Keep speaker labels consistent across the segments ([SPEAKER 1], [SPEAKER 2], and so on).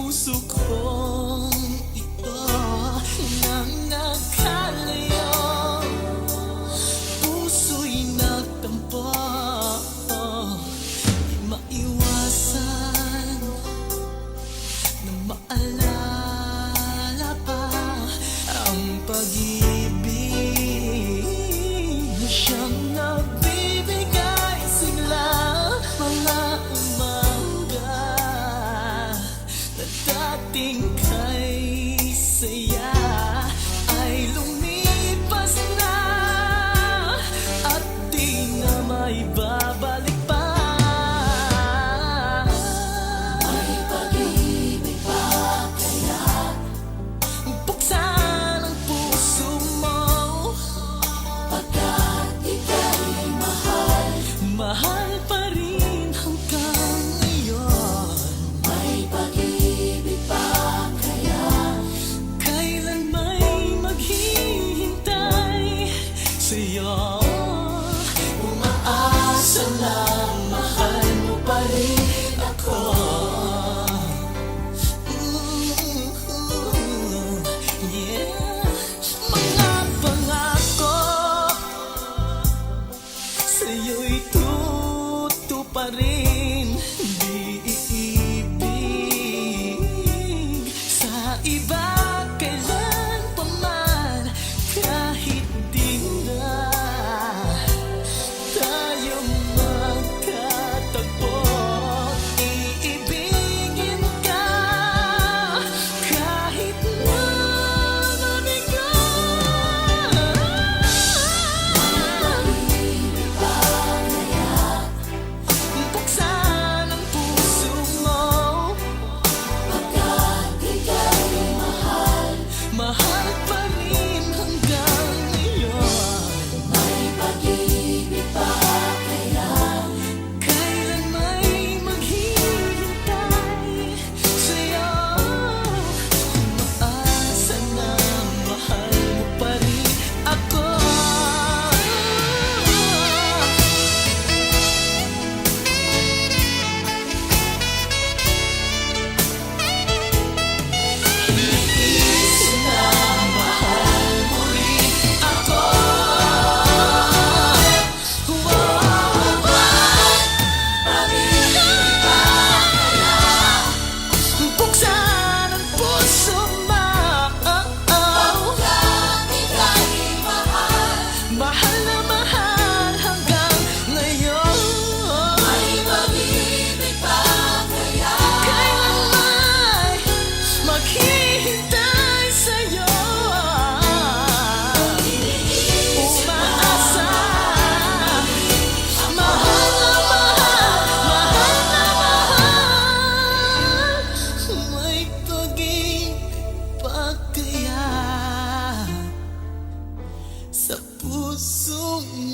[SPEAKER 1] puso ko ito nang nagkalayo Puso'y nagtampo Di maiwasan na maalala pa ang pag-ibig na siya.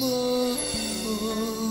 [SPEAKER 1] mơ hồ.